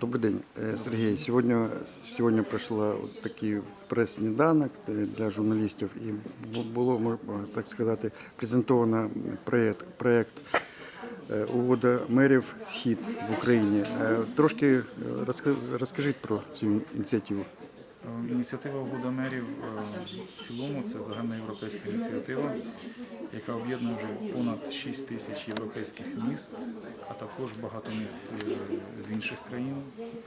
Добрий день, Е, Сергій. Сьогодні, сьогодні пройшла такий прес-сніданок е, для журналістів і бу- було, можна так сказати, презентовано проєкт, проєкт увода мерів Схід в Україні. Е, Трошки е, розкажіть про цю ініціативу. Е, Ініціатива угода мерів е, в цілому це загальноєвропейська ініціатива, яка об'єднує вже понад 6 тисяч європейських міст, а також багато міст е, з інших країн.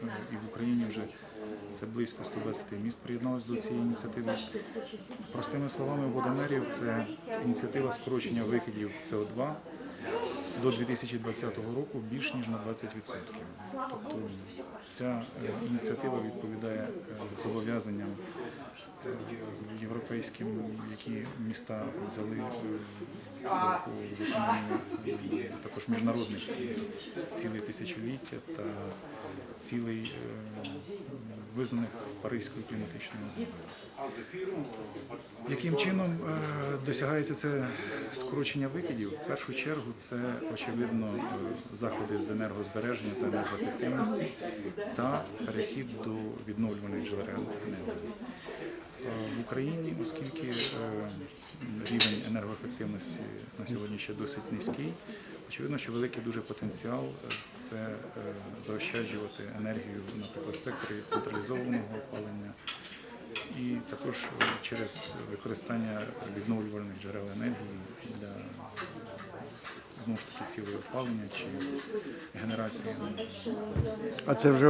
І в Україні вже це близько 120 міст приєдналось до цієї ініціативи. Простими словами, угода мерів це ініціатива скорочення викидів СО2 до 2020 року більш ніж на 20%. Тобто ця е, ініціатива відповідає е, зобов'язанням європейським, які міста взяли е, також міжнародних цілей, тисячоліття та цілей е, визнаних Паризькою кліматичною. Яким чином е, досягається це скорочення викидів? В першу чергу це очевидно заходи з енергозбереження та енергоефективності та перехід до відновлюваних джерел енергії. Е, В Україні, оскільки е, рівень енергоефективності на сьогодні ще досить низький, очевидно, що великий дуже потенціал е, це заощаджувати енергію, наприклад, секторі централізованого опалення. І також через використання відновлювальних джерел енергії для знову ж таки цілої опалення чи генерації. А це вже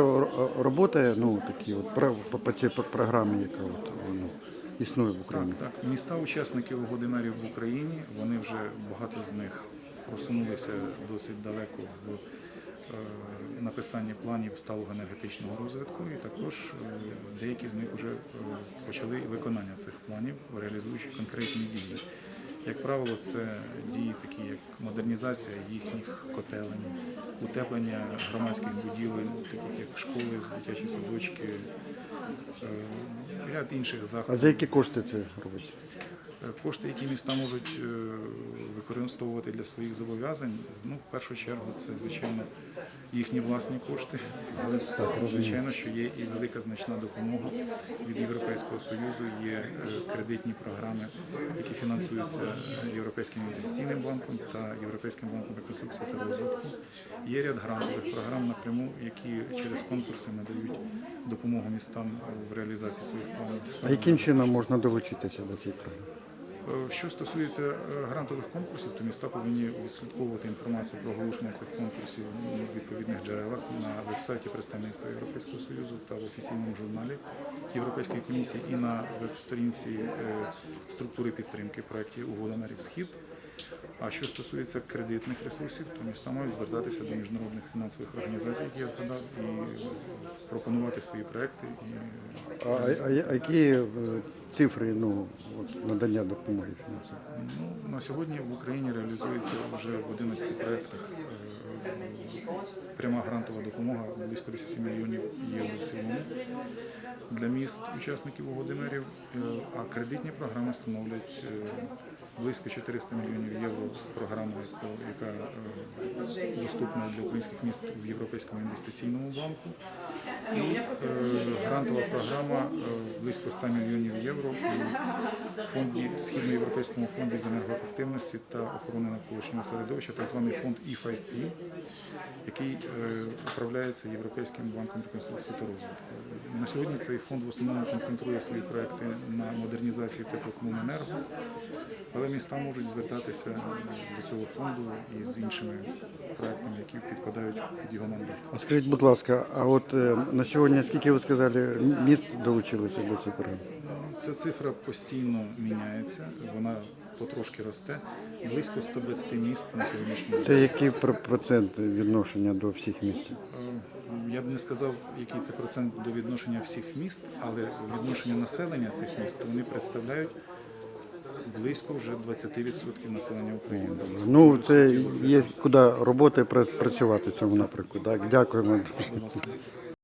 робота, ну такі от по, по цій програмі, яка от, ну, існує в Україні. Так, так. Міста учасники угоди в Україні, вони вже багато з них просунулися досить далеко в е, написанні планів сталого енергетичного розвитку, і також е, деякі з них вже е, почали виконання цих планів, реалізуючи конкретні дії. Як правило, це дії такі, як модернізація їхніх котелень, утеплення громадських будівель, таких як школи, дитячі садочки, е, ряд інших заходів. А за які кошти це робиться? Е, Кошти, які міста можуть е, використовувати для своїх зобов'язань, ну, в першу чергу, це, звичайно, їхні власні кошти. Але звичайно, що є і велика значна допомога від Європейського Союзу, є е, кредитні програми, які фінансуються Європейським інвестиційним банком та Європейським банком реконструкції та розвитку. Є ряд грантових програм напряму, які через конкурси надають допомогу містам в реалізації своїх планів. А яким чином можна долучитися до цієї програми? Е, Що стосується е, грантових конкурсів, то міста повинні відслідковувати інформацію про оголошення цих конкурсів в відповідних джерелах на веб-сайті представництва Європейського Союзу та в офіційному журналі Європейської комісії і на веб-сторінці е, структури підтримки проєктів Угода на Схід. А що стосується кредитних ресурсів, то міста мають звертатися до міжнародних фінансових організацій, які я згадав, і пропонувати свої проекти. І А, а, а які е, цифри ну, от, надання допомоги фінансової? Ну, на сьогодні в Україні реалізується вже в 11 проєктах е, пряма грантова допомога близько 10 мільйонів євро в цілому для міст учасників угоди мерів, Е, а кредитні програми становлять близько 400 мільйонів євро програма, яка е, доступна для українських міст в Європейському інвестиційному банку. І е, грантова програма е, близько 100 мільйонів євро у фонді Східноєвропейському фонді з енергоефективності та охорони навколишнього середовища, так званий фонд E5P, який управляється Європейським банком реконструкції та розвитку. На сьогодні цей фонд в основному концентрує свої проекти на модернізації теплокомуненерго, але міста можуть звертатися до цього фонду і з іншими проектами, які підпадають під його мандат. А скажіть, будь ласка, а от е, на сьогодні, скільки ви сказали, міст долучилися до цієї програми? Ця цифра постійно міняється, вона потрошки росте. Близько 120 міст на сьогоднішній день. Це який про- процент відношення до всіх міст? Е, Я б не сказав, який це процент до відношення всіх міст, але відношення населення цих міст вони представляють близько вже 20% населення України. Ну, це є куди роботи пра- працювати в цьому напрямку. Так, дякуємо.